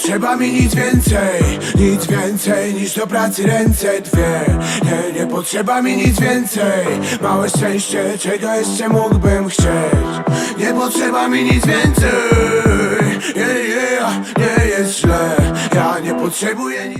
potrzeba mi nic więcej Nic więcej niż do pracy ręce dwie. Nie, nie potrzeba mi nic więcej Małe szczęście, czego jeszcze mógłbym chcieć. Nie potrzeba mi nic więcej yeah, yeah, Nie jest źle. Ja nie potrzebuję nic